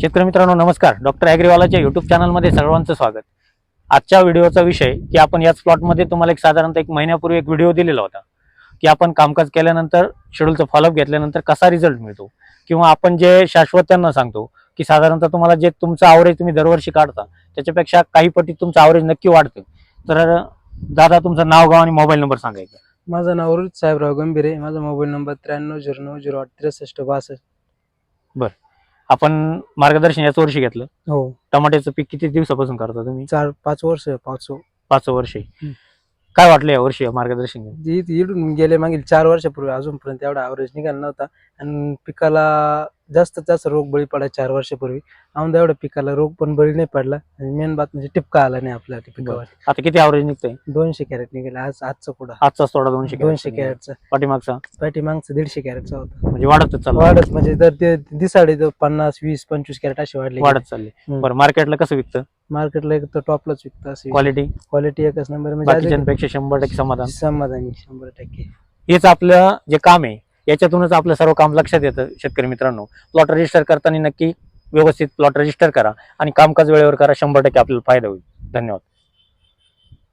शेतकरी मित्रांनो नमस्कार. डॉक्टर ॲग्रीवालाच्या युट्यूब चॅनलमध्ये सर्वांचं स्वागत. आजच्या व्हिडिओचा विषय की आपण याच प्लॉटमध्ये तुम्हाला एक साधारणतः एक महिन्यापूर्वी एक व्हिडिओ दिलेला होता की आपण कामकाज केल्यानंतर शेड्यूलचं फॉलोअप घेतल्यानंतर कसा रिझल्ट मिळतो? किंवा आपण जे शाश्वत त्यांना सांगतो की साधारणतः तुम्हाला जे तुमचं आवरेज तुम्ही दरवर्षी काढता त्याच्यापेक्षा काही पटीत तुमचं आवरेज नक्की वाढतं तर दादा तुमचं नाव गाव आणि मोबाईल नंबर सांगायचं माझं नाव रोहित साहेबराव गंभीरे माझा मोबाईल नंबर त्र्याण्णव झिरो नऊ झिरो आठ त्रेसष्ट बासष्ट. आपण मार्गदर्शन याच वर्षी घेतलं. हो. टमाट्याचं पीक किती दिवसापासून करता तुम्ही? चार पाच वर्ष पाच पाच वर्षी. हम्म. काय वाटलं या वर्षी मार्गदर्शन घेऊन? इडून गेले मागील चार वर्षापूर्वी अजूनपर्यंत एवढा ॲव्हरेज निघाला नव्हता. आणि पिकाला जास्त जास्त रोग बळी पडा चार वर्षापूर्वी. औंदा एवढ्या पिकाला रोग पण बळी नाही पडला. आणि मेन बात म्हणजे टिपका आला नाही आपल्या पिकावर. आता किती ॲव्हरेज निघतंय? दोनशे कॅरेट निघाला. आज आजचा पुढा आजचाच थोडा दोनशे दोनशे कॅरेट कॅरेटचा. पाठीमागचा? पाठीमागचा दीडशे कॅरेटचा होता. म्हणजे वाढतच चालू वाढच म्हणजे ते दिसाडे पन्नास वीस पंचवीस कॅरेट असे वाढले. वाढत चालली. हम्म. बरं मार्केटला कसं विकतं? मार्केटला एक तर टॉपलाच विकतं असे. क्वालिटी क्वालिटी एकच नंबर म्हणजे बाकीच्यांपेक्षा शंभर टक्के समाधान. समाधानी शंभर टक्के. हेच आपलं जे काम आहे याच्यातूनच आपलं सर्व काम लक्षात येतं शेतकरी मित्रांनो. प्लॉट रजिस्टर करताना नक्की व्यवस्थित प्लॉट रजिस्टर करा आणि कामकाज वेळेवर करा शंभर टक्के आपल्याला फायदा होईल. धन्यवाद.